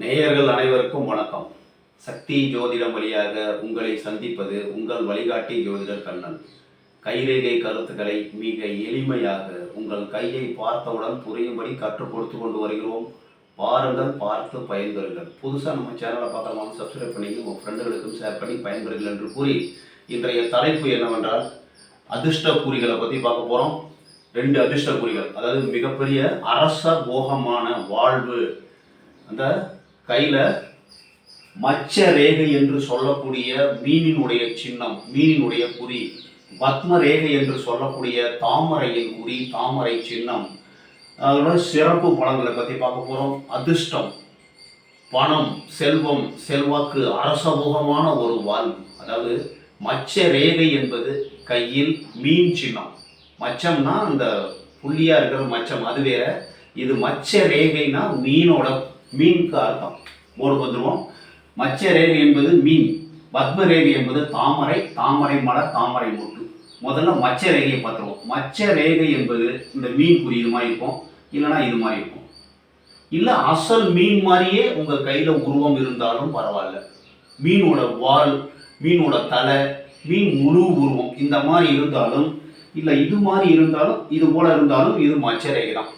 நேயர்கள் அனைவருக்கும் வணக்கம். சக்தி ஜோதிடம் வழியாக உங்களை சந்திப்பது உங்கள் வழிகாட்டி ஜோதிடர் கண்ணன். கைரேகை கருத்துக்களை மிக எளிமையாக உங்கள் கையை பார்த்தவுடன் புரியும்படி கற்றுக் கொடுத்து கொண்டு வருகிறோம். பாருங்கள் பார்த்து பயன்பெறுங்கள். புதுசாக நம்ம சேனலை பார்க்குறவங்க சப்ஸ்கிரைப் பண்ணி உங்கள் ஃப்ரெண்டுகளுக்கும் ஷேர் பண்ணி பயன்பெறுங்கள் என்று கூறி இன்றைய தலைப்பு என்னவென்றால் அதிர்ஷ்ட குறிகளை பற்றி பார்க்க போகிறோம் ரெண்டு அதிர்ஷ்ட குறிகள். அதாவது மிகப்பெரிய அரச போகமான வாழ்வு. அந்த கையில் மச்ச ரேகை என்று சொல்லக்கூடிய மீனினுடைய சின்னம் மீனினுடைய குறி பத்ம ரேகை என்று சொல்லக்கூடிய தாமரையின் குறி தாமரை சின்னம். அதோட சிறப்பு பலன்களை பற்றி பார்க்க போகிறோம் அதிர்ஷ்டம் பணம் செல்வம் செல்வாக்கு அரசபோகமான ஒரு வாழ்வு. அதாவது மச்ச ரேகை என்பது கையில் மீன் சின்னம். மச்சம்னா அந்த புள்ளியாக இருக்கிற மச்சம் அது வேற. இது மச்ச ரேகைனா மீனோட மீனுக்கு அர்த்தம் ஒரு வந்துருவோம் மச்ச ரேகை என்பது மீன். பத்ம ரேகை என்பது தாமரை தாமரை மலர் தாமரை மொட்டு. முதல்ல மச்ச ரேகையை பார்த்துருவோம் மச்ச ரேகை என்பது இந்த மீன் குறி இது மாதிரி இருக்கும். இல்லைன்னா இது மாதிரி இருக்கும். இல்லை அசல் மீன் மாதிரியே உங்கள் கையில் உருவம் இருந்தாலும் பரவாயில்ல. மீனோட வால் மீனோட தலை மீன் முழு உருவம். இந்த மாதிரி இருந்தாலும் இல்லை இது மாதிரி இருந்தாலும் இது போல இருந்தாலும் இது மச்ச ரேகை தான்.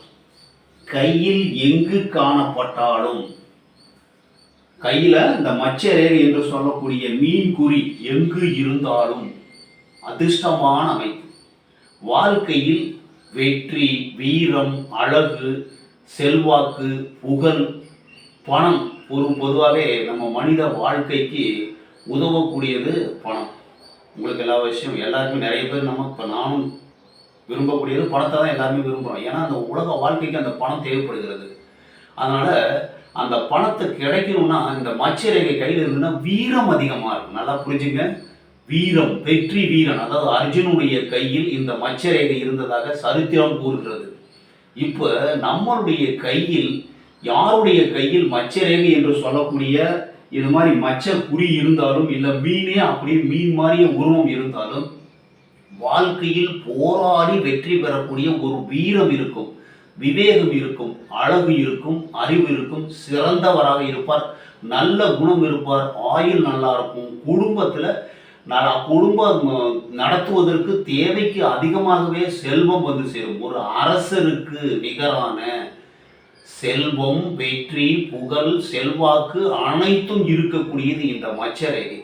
கையில் எங்கு காணப்பட்டாலும். கையில் இந்த மச்ச என்று சொல்லக்கூடிய மீன் குறி எங்கு இருந்தாலும் அதிர்ஷ்டமான அமைப்பு. வாழ்க்கையில் வெற்றி வீரம் அழகு செல்வாக்கு புகழ் பணம் ஒரு பொதுவாகவே நம்ம மனித வாழ்க்கைக்கு உதவக்கூடியது பணம். உங்களுக்கு எல்லா விஷயம் எல்லாருக்குமே நிறைய பேர் நம்ம இப்போ நானும் விரும்பக்கூடியது பணத்தை தான் எல்லாருமே விரும்புகிறோம் ஏன்னா அந்த உலக வாழ்க்கைக்கு அந்த பணம் தேவைப்படுகிறது. அதனால் அந்த பணத்தை கிடைக்கணும்னா இந்த மச்சரேகை கையில் இருந்ததுன்னா வீரம் அதிகமாக இருக்கும். நல்லா புரிஞ்சுங்க. வீரம் வெற்றி வீரன் அதாவது அர்ஜுனுடைய கையில் இந்த மச்சரேகை இருந்ததாக சரித்திரம் கூறுகிறது. இப்போ நம்மளுடைய கையில் யாருடைய கையில் மச்சரேகை என்று சொல்லக்கூடிய இது மாதிரி மச்ச குறி இருந்தாலும் இல்லை மீனே அப்படியே மீன் மாதிரியே உருவம் இருந்தாலும் வாழ்க்கையில் போராடி வெற்றி பெறக்கூடிய ஒரு வீரம் இருக்கும். விவேகம் இருக்கும் அழகு இருக்கும் அறிவு இருக்கும் சிறந்தவராக இருப்பார் நல்ல குணம் இருப்பார் ஆயுள் நல்லா இருக்கும். குடும்பத்தில் குடும்பம் நடத்துவதற்கு தேவைக்கு அதிகமாகவே செல்வம் வந்து சேரும். ஒரு அரசருக்கு நிகரான செல்வம் வெற்றி புகழ் செல்வாக்கு அனைத்தும் இருக்கக்கூடியது இந்த மச்சரேகை.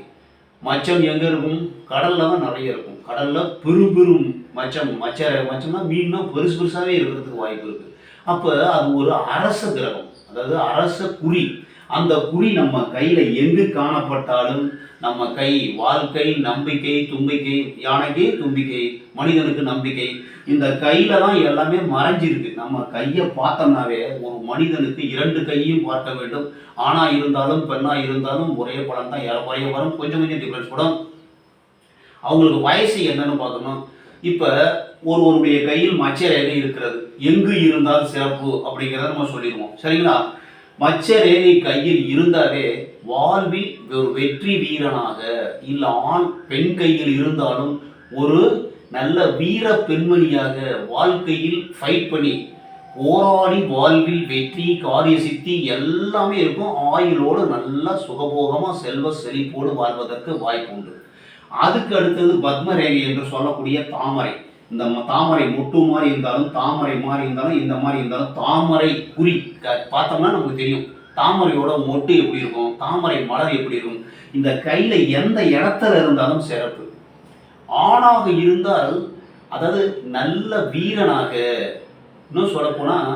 மச்சம் எங்க இருக்கும்? கடல்ல தான் நிறைய இருக்கும். கடல்ல பெரு பெரும் மச்சம். மச்ச மச்சம்னா மீன்னா பெருசு பெருசாவே இருக்கிறதுக்கு வாய்ப்பு இருக்கு. அப்ப அது ஒரு அரச கிரகம். அதாவது அரச குறி அந்த குறி நம்ம கையில எங்கு காணப்பட்டாலும் நம்ம கை வாழ்க்கை நம்பிக்கை தும்பிக்கை யானைக்கு தும்பிக்கை மனிதனுக்கு நம்பிக்கை இந்த கையில தான் எல்லாமே மறைஞ்சிருக்கு. நம்ம கையை பார்த்தோம்னாவே ஒரு மனிதனுக்கு இரண்டு கையும் பார்க்க வேண்டும். ஆணா இருந்தாலும் பெண்ணா இருந்தாலும் ஒரே பலன் தான். ஏறக்குறைய வரும். கொஞ்சம் கொஞ்சம் டிஃபரன்ஸ் படும் அவங்களுக்கு வயசு என்னன்னு பார்க்கணும். இப்போ ஒருவருடைய கையில் மச்சரேகை இருக்கிறது. எங்கு இருந்தால் சிறப்பு அப்படிங்கிறத நம்ம சொல்லிடுவோம். சரிங்களா? மச்சரேகை கையில் இருந்தாலே வாழ்வில் ஒரு வெற்றி வீரனாக இல்லை ஆண் பெண் கையில் இருந்தாலும் ஒரு நல்ல வீர பெண்மணியாக வாழ்க்கையில் ஃபைட் பண்ணி போராடி வாழ்வில் வெற்றி காரிய சித்தி எல்லாமே இருக்கும். ஆயுளோடு நல்லா சுகபோகமாக செல்வ செழிப்போடு வாழ்வதற்கு வாய்ப்பு உண்டு. அதுக்கு அடுத்தது பத்மரேகை என்று சொல்லக்கூடிய தாமரை. இந்த தாமரை மொட்டு மாதிரி இருந்தாலும் தாமரை மாதிரி இருந்தாலும் இந்த மாதிரி இருந்தாலும் தாமரை குறி. க- பார்த்தோம்னா நமக்கு தெரியும். தாமரையோட மொட்டு எப்படி இருக்கும்? தாமரை மலர் எப்படி இருக்கும்? இந்த கையில் எந்த இடத்துல இருந்தாலும் சிறப்பு. ஆணாக இருந்தால் அதாவது நல்ல வீரனாக இன்னும் சொல்லப்போனால்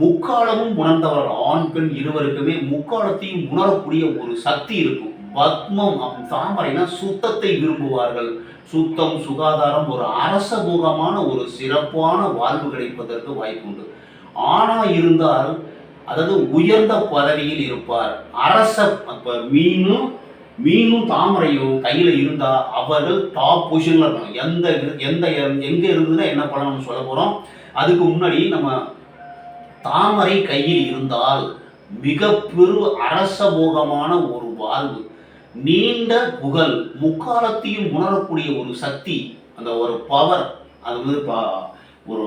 முக்காலமும் உணர்ந்தவர் ஆண் பெண் இருவருக்குமே முக்காலத்தையும் உணரக்கூடிய ஒரு சக்தி இருக்கும். பத்மம் தாமரைனா சுத்தத்தை விரும்புவார்கள். சுத்தம் சுகாதாரம் ஒரு அரசபோகமான ஒரு சிறப்பான வாழ்வு கிடைப்பதற்கு வாய்ப்பு உண்டு ஆணா இருந்தால் அதாவது உயர்ந்த பதவியில் இருப்பார். அரச மீனும் மீனும் தாமரையும் கையில இருந்தா அவர்கள் டாப் பொசிஷன்ல இருக்கணும். எந்த இரு- எந்த எங்க இருந்ததுன்னா என்ன பண்ணணும்னு சொல்ல போறோம். அதுக்கு முன்னாடி நம்ம தாமரை கையில் இருந்தால் மிக பெரு அரசபோகமான ஒரு வாழ்வு நீண்ட புகழ் முக்காலத்தையும் உணரக்கூடிய ஒரு சக்தி அந்த ஒரு பவர் அது வந்து பா- ஒரு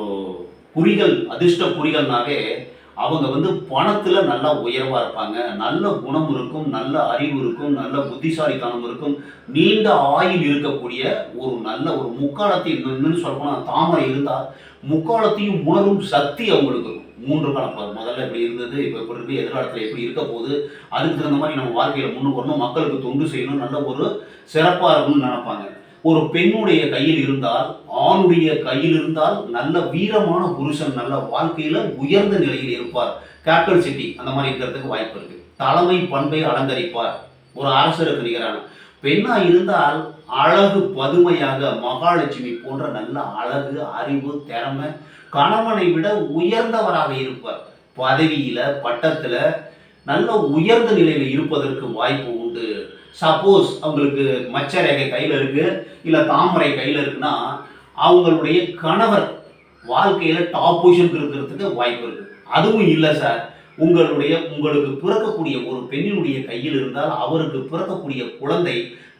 குறிகள் அதிர்ஷ்ட குறிகள்னாவே அவங்க வந்து பணத்துல நல்லா உயர்வா இருப்பாங்க. நல்ல குணம் இருக்கும் நல்ல அறிவு இருக்கும் நல்ல புத்திசாலித்தனம் இருக்கும். நீண்ட ஆயுள் இருக்கக்கூடிய ஒரு நல்ல ஒரு முக்காலத்தை இன்னும் சொல்லப்போனா தாமரை இருந்தால் முக்காலத்தையும் உணரும் சக்தி அவங்களுக்கு இருக்கும். மூன்று காலம் பாரு. முதல்ல இப்படி இருந்தது இப்போ எப்படி இருக்கு எதிர்காலத்தில் எப்படி இருக்க போகுது அதுக்கு தகுந்த மாதிரி நம்ம வாழ்க்கையில் முன்னுக்கு வரணும் மக்களுக்கு தொண்டு செய்யணும் நல்ல ஒரு சிறப்பாக இருக்கணும்னு நினைப்பாங்க. ஒரு பெண்ணுடைய கையில் இருந்தால் ஆணுடைய கையில் இருந்தால் நல்ல வீரமான புருஷன் நல்ல வாழ்க்கையில உயர்ந்த நிலையில் இருப்பார். கேபிட்டல் சிட்டி அந்த மாதிரி இருக்கிறதுக்கு வாய்ப்பு இருக்கு. தலைமை பண்பை அலங்கரிப்பார். ஒரு அரசருக்கு நிகரான. பெண்ணா இருந்தால் அழகு பதுமையாக மகாலட்சுமி போன்ற நல்ல அழகு அறிவு திறமை கணவனை விட உயர்ந்தவராக இருப்பார். பதவியில பட்டத்துல நல்ல உயர்ந்த நிலையில இருப்பதற்கு வாய்ப்பு உண்டு. சப்போஸ் அவங்களுக்கு மச்ச ரேகை கையில இருக்கு இல்லை தாமரை கையில் இருக்குன்னா அவங்களுடைய கணவர் வாழ்க்கையில் டாப் பொசிஷன் இருக்கிறதுக்கு வாய்ப்பு இருக்கு. அதுவும் இல்லை சார் உங்களுடைய உங்களுக்கு பிறக்கக்கூடிய ஒரு பெண்ணினுடைய கையில் இருந்தால் அவருக்கு பிறக்கக்கூடிய குழந்தை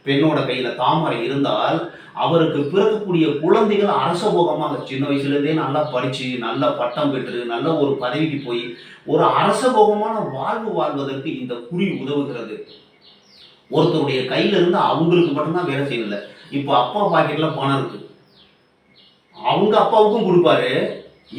பெண்ணோட கையில் தாமரை இருந்தால் அவருக்கு பிறக்கக்கூடிய குழந்தைகள் அரசபோகமாக சின்ன வயசுலேருந்தே நல்லா படித்து நல்ல பட்டம் பெற்று நல்ல ஒரு பதவிக்கு போய் ஒரு அரசபோகமான வாழ்வு வாழ்வதற்கு இந்த குறி உதவுகிறது. ஒருத்தருடைய கையில இருந்து அவங்களுக்கு மட்டும்தான் வேலை செய்யல இப்போ அப்பா பாக்கெட்ல பணம் இருக்கு. அவங்க அப்பாவுக்கும் கொடுப்பாரு.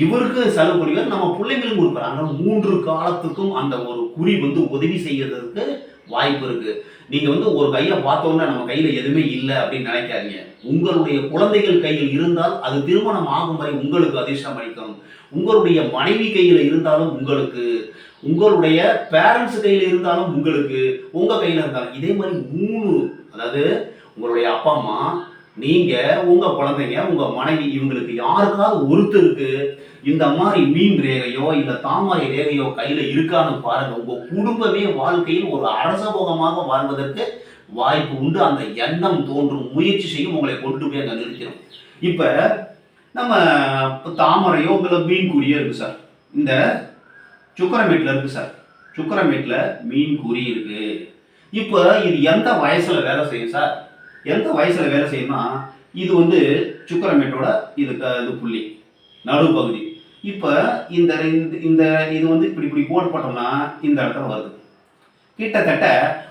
இவருக்கு செலவு பண்ணுவார் நம்ம பிள்ளைங்களுக்கும் கொடுப்பாரு. ஆனால் மூன்று காலத்துக்கும் அந்த ஒரு குறி வந்து உதவி செய்யறதுக்கு வாய்ப்பு இருக்கு. நீங்க வந்து ஒரு கையை பார்த்தோன்னா நம்ம கையில எதுவுமே இல்லை அப்படின்னு நினைக்காதீங்க. உங்களுடைய குழந்தைகள் கையில் இருந்தால் அது திருமணம் ஆகும் வரை உங்களுக்கு அதிர்ஷ்டம் அளிக்கும் உங்களுடைய மனைவி கையில இருந்தாலும் உங்களுக்கு உங்களுடைய பேரண்ட்ஸ் கையில இருந்தாலும் உங்களுக்கு உங்க கையில இருந்தாலும். இதே மாதிரி மூணு அதாவது உங்களுடைய அப்பா அம்மா நீங்க உங்க குழந்தைங்க உங்க மனைவி இவங்களுக்கு யாருக்காவது ஒருத்தருக்கு இந்த மாதிரி மீன் ரேகையோ இல்ல தாமரை ரேகையோ கையில இருக்கான்னு பாருங்க. உங்க குடும்பமே வாழ்க்கையில் ஒரு அரசபோகமாக வாழ்வதற்கு வாய்ப்பு உண்டு. அந்த எண்ணம் தோன்றும் முயற்சி செய்யும் உங்களை கொண்டு போய் அங்கே நிறுத்திடும் இப்ப நம்ம தாமரையோ இல்ல மீன் குறியோ இருக்கு சார். இந்த சுக்கரமேட்ல இருக்கு சார். சுக்கரமேட்ல மீன் குறி இருக்கு. இப்போ இது எந்த வயசுல வேலை செய்யும் சார்? எந்த வயசில் வேலை செய்யும்னா இது வந்து சுக்கரமேட்டோட இது க- இது புள்ளி நடுப்பகுதி. இப்போ இந்த இந்த- இந்த இது வந்து இப்படி இப்படி கோட் போட்டோம்னா இந்த இடத்துல வருது. கிட்டத்தட்ட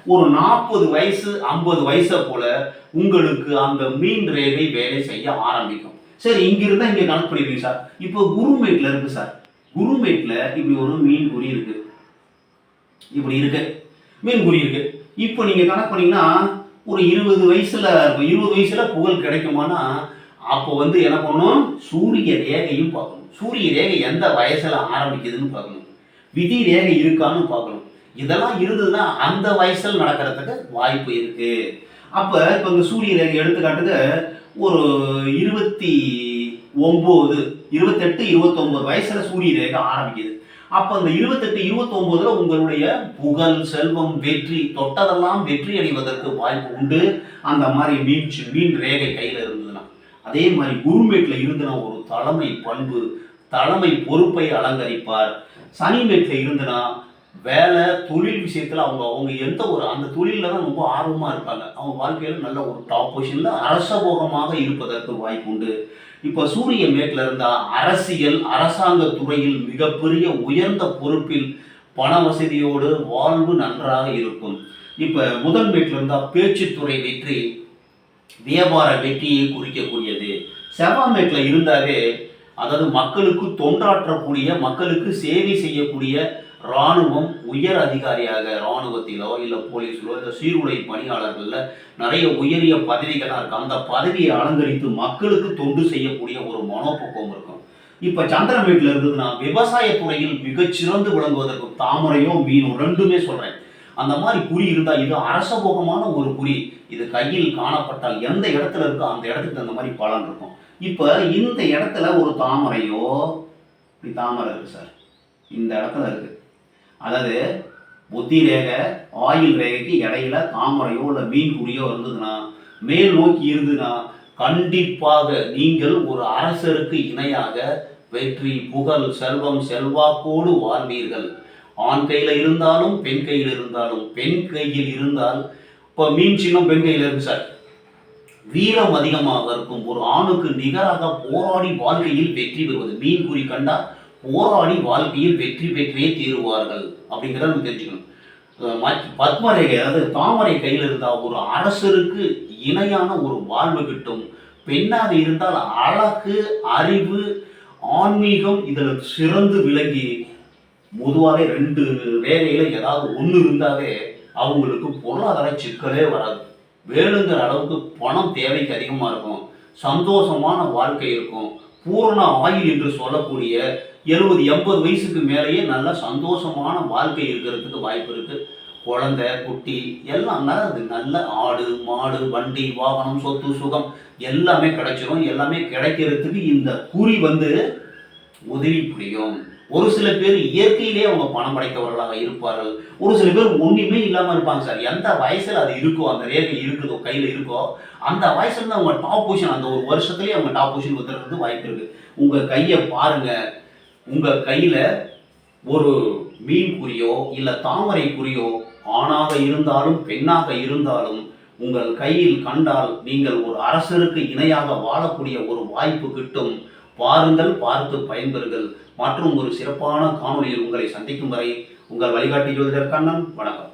ஒரு நாற்பது வயசு ஐம்பது வயசை போல உங்களுக்கு அந்த மீன் ரேகை வேலை செய்ய ஆரம்பிக்கும். சரி இங்கிருந்தா இங்கே கணக்கு பண்ணிருக்கீங்க சார். இப்போ குருமேட்ல இருக்கு சார். குருமேட்ல இப்படி ஒரு மீன் குறி இருக்கு. இப்படி இருக்கு. மீன் குறி இருக்கு. இப்போ நீங்க கணக்கு பண்ணீங்கன்னா ஒரு இருபது வயசுல இருபது வயசுல புகழ் கிடைக்குமானா அப்போ வந்து என்ன பண்ணணும்? சூரிய ரேகையும் பார்க்கணும். சூரிய ரேகை எந்த வயசுல ஆரம்பிக்குதுன்னு பார்க்கணும். விதி ரேகை இருக்கான்னு பார்க்கணும். இதெல்லாம் இருந்ததுன்னா அந்த வயசுல நடக்கிறதுக்கு வாய்ப்பு இருக்கு. அப்ப இப்போ இந்த சூரிய ரேகை எடுத்துக்காட்டுக்கு ஒரு இருபத்தி ஒம்பது இருபத்தெட்டு இருபத்தொன்பது வயசுல சூரிய ரேகை ஆரம்பிக்குது. அப்போ அந்த இருபத்தெட்டு இருபத்தொன்பதுல உங்களுடைய புகழ் செல்வம் வெற்றி தொட்டதெல்லாம் வெற்றி அடைவதற்கு வாய்ப்பு உண்டு. அந்த மாதிரி மீன் மீன் ரேகை கையில் இருந்ததுன்னா. அதே மாதிரி குருமேட்டில் இருந்துனா ஒரு தலைமை பண்பு தலைமை பொறுப்பை அலங்கரிப்பார். சனிமேட்டில் இருந்தனா வேலை தொழில் விஷயத்தில் அவங்க அவங்க எந்த ஒரு அந்த தொழிலில் தான் ரொம்ப ஆர்வமாக இருப்பாங்க. அவங்க வாழ்க்கையில் நல்ல ஒரு டாப் பொசிஷனில் அரசபோகமாக இருப்பதற்கு வாய்ப்பு உண்டு. இப்போ சூரிய மேட்டில் இருந்தால் அரசியல் அரசாங்க துறையில் மிகப்பெரிய உயர்ந்த பொறுப்பில் பண வசதியோடு வாழ்வு நன்றாக இருக்கும். இப்போ முதல் மேட்டில் இருந்தால் பேச்சுத்துறை வெற்றி வியாபார வெற்றியை குறிக்கக்கூடியது. செவ்வாமேட்டில் இருந்தாவே அதாவது மக்களுக்கு தொண்டாற்றக்கூடிய மக்களுக்கு சேவை செய்யக்கூடிய இராணுவம் உயர் அதிகாரியாக இராணுவத்திலோ இல்லை போலீஸிலோ இல்லை சீருடை பணியாளர்களில் நிறைய உயரிய பதவிகளாக இருக்கும். அந்த பதவியை அலங்கரித்து மக்களுக்கு தொண்டு செய்யக்கூடிய ஒரு மனோபக்குவம் இருக்கும். இப்போ சந்திரன் வீட்டில் இருந்ததுன்னா விவசாய துறையில் மிகச்சிறந்து விளங்குவதற்கு தாமரையோ மீனும் ரெண்டுமே சொல்கிறேன் அந்த மாதிரி குறி இருந்தால் இது அரசபோகமான ஒரு குறி. இது கையில் காணப்பட்டால் எந்த இடத்துல இருக்கோ அந்த இடத்துக்கு அந்த மாதிரி பலன் இருக்கும். இப்போ இந்த இடத்துல ஒரு தாமரையோ இப்படி தாமரை இருக்குது சார். இந்த இடத்துல இருக்குது அதாவது புத்தி ரேகை ஆயில் ரேகைக்கு இடையில தாமரையோ இல்லை மீன் குறியோ இருந்ததுன்னா மேல் நோக்கி இருந்ததுன்னா கண்டிப்பாக நீங்கள் ஒரு அரசருக்கு இணையாக வெற்றி புகழ் செல்வம் செல்வாக்கோடு வாழ்வீர்கள். ஆண் கையில் இருந்தாலும் பெண் கையில் இருந்தாலும் பெண் கையில் இருந்தால் இப்போ மீன் சின்னம் பெண் கையில் இருக்கு சார். வீரம் அதிகமாக இருக்கும். ஒரு ஆணுக்கு நிகராக போராடி வாழ்க்கையில் வெற்றி பெறுவது. மீன் குறி கண்டா போராடி வாழ்க்கையில் வெற்றி பெற்றே தீருவார்கள் அப்படிங்கிறத நம்ம தெரிஞ்சுக்கணும். மத்- பத்மரேகை அதாவது தாமரை கையில் இருந்தால் ஒரு அரசருக்கு இணையான ஒரு வாழ்வு கிட்டும். பெண்ணாக இருந்தால் அழகு அறிவு ஆன்மீகம் இதில் சிறந்து விளங்கி பொதுவாகவே ரெண்டு வேலையில் ஏதாவது ஒன்று இருந்தாவே அவங்களுக்கு பொருளாதார சிக்கலே வராது. வேணுங்கிற அளவுக்கு பணம் தேவைக்கு அதிகமாக இருக்கும். சந்தோஷமான வாழ்க்கை இருக்கும். பூரண ஆயுள் என்று சொல்லக்கூடிய எழுபது எண்பது வயசுக்கு மேலேயே நல்ல சந்தோஷமான வாழ்க்கை இருக்கிறதுக்கு வாய்ப்பு இருக்கு. குழந்தை குட்டி எல்லாமே அது நல்ல ஆடு மாடு வண்டி வாகனம் சொத்து சுகம் எல்லாமே கிடைச்சிரும். எல்லாமே கிடைக்கிறதுக்கு இந்த குறி வந்து உதவி புரியும். ஒரு சில பேர் இயற்கையிலே அவங்க பணம் படைத்தவர்களாக இருப்பார்கள். ஒரு சில பேர் ஒன்றுமே இல்லாமல் இருப்பாங்க சார். எந்த வயசில் அது இருக்கோ அந்த ரேகை இருக்குதோ கையில் இருக்கோ அந்த வயசுல இருந்து அவங்க டாப் பொசிஷன் அந்த ஒரு வருஷத்துலேயே அவங்க டாப் பொசிஷன் வந்துடுறது வாய்ப்பு இருக்கு. உங்கள் கையை பாருங்க. உங்கள் கையில் ஒரு மீன் குறியோ இல்லை தாமரை குறியோ ஆணாக இருந்தாலும் பெண்ணாக இருந்தாலும் உங்கள் கையில் கண்டால் நீங்கள் ஒரு அரசருக்கு இணையாக வாழக்கூடிய ஒரு வாய்ப்பு கிட்டும். பாருங்கள் பார்த்து பயன்பெறுங்கள். மற்றும் ஒரு சிறப்பான காணொளியில் உங்களை சந்திக்கும் வரை உங்கள் வழிகாட்டி ஜோதிடர் கண்ணன் வணக்கம்.